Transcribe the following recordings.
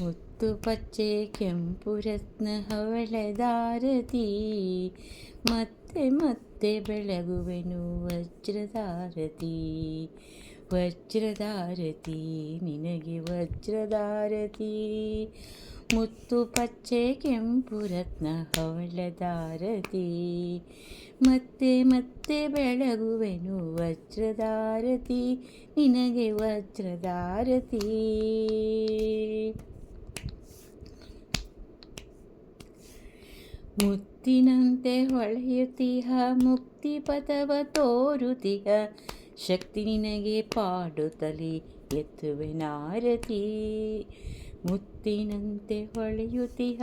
ಮುತ್ತು ಪಚ್ಚೆ ಕೆಂಪು ರತ್ನ ಹವಳದಾರತಿ ಮತ್ತೆ ಮತ್ತೆ ಬೆಳಗುವೆನು ವಜ್ರದಾರತಿ ವಜ್ರದಾರತಿ ನಿನಗೆ ವಜ್ರದಾರತಿ ಮುತ್ತು ಪಚ್ಚೆ ಕೆಂಪು ರತ್ನ ಹವಳದಾರತಿ ಮತ್ತೆ ಮತ್ತೆ ಬೆಳಗುವೆನು ವಜ್ರದಾರತಿ ನಿನಗೆ ವಜ್ರದಾರತಿ ಮುತ್ತಿನಂತೆ ಹೊಳೆಯುತ್ತೀಹ ಮುಕ್ತಿ ಪಥವ ತೋರುತಿಹ ಶಕ್ತಿ ನಿನಗೆ ಪಾಡುತ್ತಲಿ ಎತ್ತುವೆ ನಾರತಿ. ಮುತ್ತಿನಂತೆ ಹೊಳೆಯುತ್ತೀಹ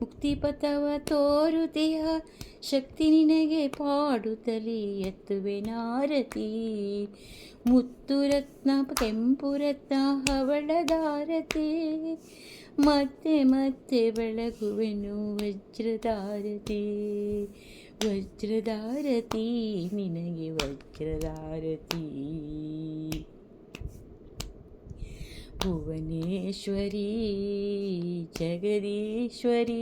ಮುಕ್ತಿ ಪಥವ ತೋರುತಿಹ, ಶಕ್ತಿ ನಿನಗೆ ಪಾಡುತ್ತಲಿ ಎತ್ತುವೆ ನಾರತಿ. ಮುತ್ತು ರತ್ನ ಕೆಂಪು ರತ್ನ ಹವಳದಾರತಿ ಮತ್ತೆ ಮತ್ತೆ ಬೆಳಗುವೆನು ವಜ್ರದಾರತಿ ವಜ್ರದಾರತಿ ನಿನಗೆ ವಜ್ರದಾರತಿ ಭುವನೇಶ್ವರಿ, ಜಗದೀಶ್ವರಿ.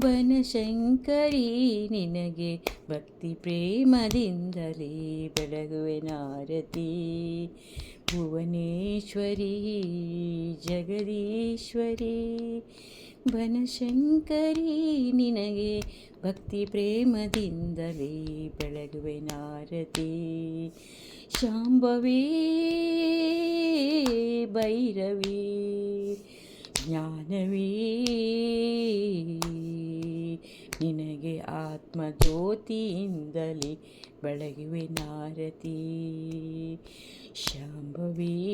ಬನಶಂಕರಿ, ನಿನಗೆ ಭಕ್ತಿ ಪ್ರೇಮದಿಂದಲೇ ಬೆಳಗುವೆ ನಾರತಿ. ಭುವನೇಶ್ವರಿ ಜಗದೀಶ್ವರಿ ಬನಶಂಕರಿ ನಿನಗೆ ಭಕ್ತಿ ಪ್ರೇಮದಿಂದಲೇ ಬೆಳಗುವೆ ನಾರತಿ ಶಾಂಭವಿ ಭೈರವಿ ಜ್ಞಾನವೀ ನಿನಗೆ ಆತ್ಮ ಆತ್ಮಜ್ಯೋತಿಯಿಂದಲೇ ಬೆಳಗುವೆ ನಾರತಿ. ಶಾಂಭವೀ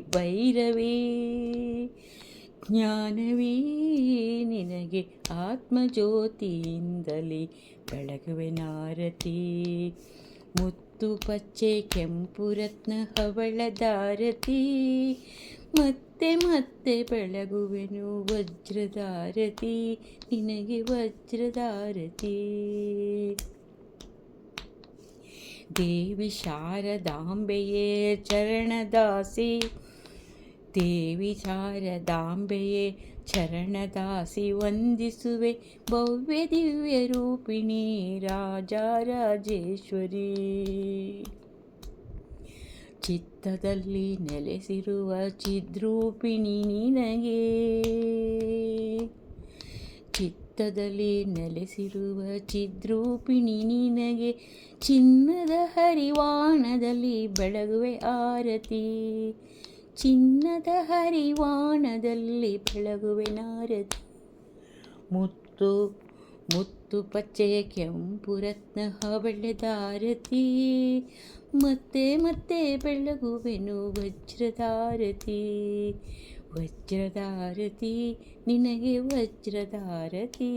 ಭೈರವೀ ಜ್ಞಾನವೀ ನಿನಗೆ ಆತ್ಮ ಆತ್ಮಜ್ಯೋತಿಯಿಂದಲೇ ಬೆಳಗುವೆ ನಾರತಿ. ಮುತ್ತು ಪಚ್ಚೆ ಕೆಂಪು ರತ್ನ ಹವಳದಾರತಿ. ಮತ್ತೆ ಮತ್ತೆ ಬೆಳಗುವೆನು ವಜ್ರದಾರತಿ. ನಿನಗೆ ವಜ್ರದಾರತಿ. ದೇವಿ ಶಾರದಾಂಬೆಯೇ ಚರಣದಾಸಿ. ದೇವಿ ಶಾರದಾಂಬೆಯೇ ಚರಣದಾಸಿ ವಂದಿಸುವೆ ಭವ್ಯ ದಿವ್ಯ ರೂಪಿಣಿ ರಾಜರಾಜೇಶ್ವರಿ ಚಿತ್ತದಲ್ಲಿ ನೆಲೆಸಿರುವ ಚಿದ್ರೂಪಿಣಿ ನಿನಗೆ. ಚಿತ್ತದಲ್ಲಿ ನೆಲೆಸಿರುವ ಚಿದ್ರೂಪಿಣಿ ನಿನಗೆ. ಚಿನ್ನದ ಹರಿವಾಣದಲ್ಲಿ ಬೆಳಗುವೆ ಆರತಿ. ಚಿನ್ನದ ಹರಿವಾಣದಲ್ಲಿ ಬೆಳಗುವೆ ನಾರದಿ. ಮುತ್ತು ಮುತ್ತು ಪಚ್ಚೆಯ ಕೆಂಪು ರತ್ನ ಹವಳೆದಾರತಿ ಮತ್ತೆ ಮತ್ತೆ ಬೆಳಗುವೆನು ವಜ್ರದಾರತಿ ವಜ್ರದಾರತಿ ನಿನಗೆ ವಜ್ರದಾರತಿ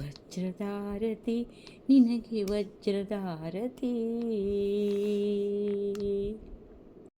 ವಜ್ರದಾರತಿ ನಿನಗೆ ವಜ್ರದಾರತಿ